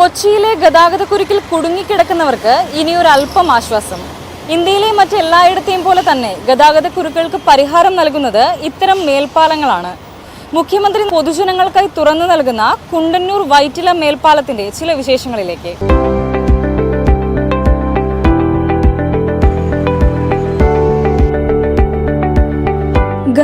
കൊച്ചിയിലെ ഗതാഗതക്കുരുക്കിൽ കുടുങ്ങിക്കിടക്കുന്നവർക്ക് ഇനിയൊരു അല്പം ആശ്വാസം. ഇന്ത്യയിലെ മറ്റെല്ലായിടത്തെയും പോലെ തന്നെ ഗതാഗതക്കുരുക്കുകൾക്ക് പരിഹാരം നൽകുന്നത് ഇത്തരം മേൽപ്പാലങ്ങളാണ്. മുഖ്യമന്ത്രി പൊതുജനങ്ങൾക്കായി തുറന്നു നൽകുന്ന കുണ്ടന്നൂർ വൈറ്റില മേൽപ്പാലത്തിന്റെ ചില വിശേഷങ്ങളിലേക്ക്.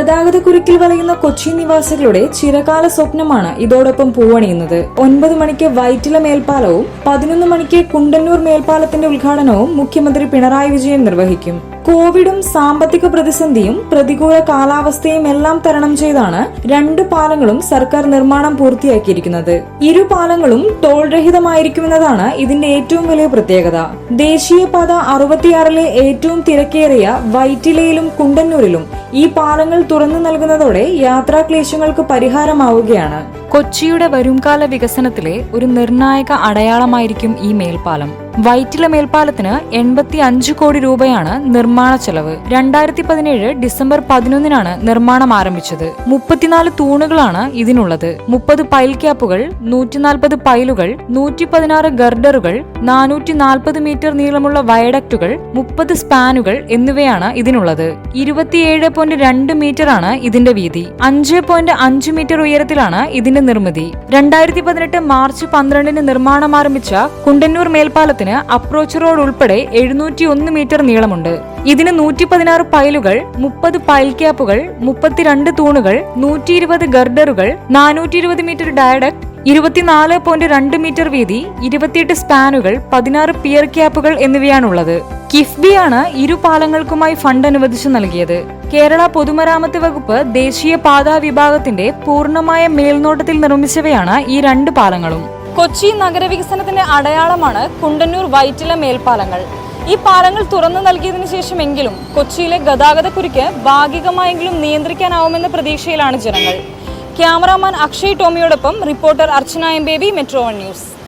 ഗതാഗതക്കുരുക്കിൽ വലയുന്ന കൊച്ചി നിവാസികളുടെ ചിരകാല സ്വപ്നമാണ് ഇതോടൊപ്പം പൂവണിയുന്നത്. ഒൻപത് മണിക്ക് വൈറ്റില മേൽപ്പാലവും പതിനൊന്ന് മണിക്ക് കുണ്ടന്നൂർ മേൽപ്പാലത്തിന്റെ ഉദ്ഘാടനവും മുഖ്യമന്ത്രി പിണറായി വിജയൻ നിർവഹിക്കും. കോവിഡും സാമ്പത്തിക പ്രതിസന്ധിയും പ്രതികൂല കാലാവസ്ഥയും എല്ലാം തരണം ചെയ്താണ് രണ്ട് പാലങ്ങളും സർക്കാർ നിർമ്മാണം പൂർത്തിയാക്കിയിരിക്കുന്നത്. ഇരു പാലങ്ങളും ടോൾ രഹിതമായിരിക്കുമെന്നതാണ് ഇതിന്റെ ഏറ്റവും വലിയ പ്രത്യേകത. ദേശീയപാത അറുപത്തിയാറിലെ ഏറ്റവും തിരക്കേറിയ വൈറ്റിലയിലും കുണ്ടന്നൂരിലും ഈ പാലങ്ങൾ തുറന്നു നൽകുന്നതോടെ യാത്രാക്ലേശങ്ങൾക്ക് പരിഹാരമാവുകയാണ്. കൊച്ചിയുടെ വരുംകാല വികസനത്തിലെ ഒരു നിർണായക അടയാളമായിരിക്കും ഈ മേൽപ്പാലം. വൈറ്റില മേൽപ്പാലത്തിന് എൺപത്തി അഞ്ച് കോടി രൂപയാണ് നിർമ്മാണ ചെലവ്. രണ്ടായിരത്തി പതിനേഴ് ഡിസംബർ പതിനൊന്നിനാണ് നിർമ്മാണം ആരംഭിച്ചത്. മുപ്പത്തിനാല് തൂണുകളാണ് ഇതിനുള്ളത്. മുപ്പത് പൈൽ ക്യാപ്പുകൾ നൂറ്റി നാൽപ്പത് പൈലുകൾ നൂറ്റി പതിനാറ് ഗർഡറുകൾ നാനൂറ്റി നാൽപ്പത് മീറ്റർ നീളമുള്ള വയഡക്റ്റുകൾ മുപ്പത് സ്പാനുകൾ എന്നിവയാണ് ഇതിനുള്ളത്. ഇരുപത്തിയേഴ് പോയിന്റ് രണ്ട് മീറ്റർ ആണ് ഇതിന്റെ വീതി. അഞ്ച് പോയിന്റ് അഞ്ച് മീറ്റർ ഉയരത്തിലാണ് ഇതിന്റെ നിർമ്മിതി. രണ്ടായിരത്തി പതിനെട്ട് മാർച്ച് പന്ത്രണ്ടിന് നിർമ്മാണം ആരംഭിച്ച കുണ്ടന്നൂർ മേൽപ്പാലത്തിന് അപ്രോച്ച് റോഡ് ഉൾപ്പെടെ എഴുന്നൂറ്റി ഒന്ന് മീറ്റർ നീളമുണ്ട്. ഇതിന് നൂറ്റി പതിനാറ് പൈലുകൾ മുപ്പത് പൈൽ ക്യാപ്പുകൾ മുപ്പത്തിരണ്ട് തൂണുകൾ നൂറ്റി ഇരുപത് ഗർഡറുകൾ നാനൂറ്റി ഇരുപത് മീറ്റർ ഡയഡക്ട് ഇരുപത്തിനാല് പോയിന്റ് രണ്ട് മീറ്റർ വീതി ഇരുപത്തിയെട്ട് സ്പാനുകൾ പതിനാറ് പിയർ ക്യാപ്പുകൾ എന്നിവയാണുള്ളത്. കിഫ്ബിയാണ് ഇരു പാലങ്ങൾക്കുമായി ഫണ്ട് അനുവദിച്ചു നൽകിയത്. കേരള പൊതുമരാമത്ത് വകുപ്പ് ദേശീയ പാതാ വിഭാഗത്തിന്റെ പൂർണമായ മേൽനോട്ടത്തിൽ നിർമ്മിച്ചവയാണ് ഈ രണ്ട് പാലങ്ങളും. കൊച്ചി നഗരവികസനത്തിന്റെ അടയാളമാണ് കുണ്ടന്നൂർ വൈറ്റില മേൽപ്പാലങ്ങൾ. ഈ പാലങ്ങൾ തുറന്നു നൽകിയതിനു ശേഷമെങ്കിലും കൊച്ചിയിലെ ഗതാഗതക്കുരുക്ക് ഭാഗികമായെങ്കിലും നിയന്ത്രിക്കാനാവുമെന്ന പ്രതീക്ഷയിലാണ് ജനങ്ങൾ. Cameraman Akshay ടോമിയോടൊപ്പം reporter Archana M Baby metro one news.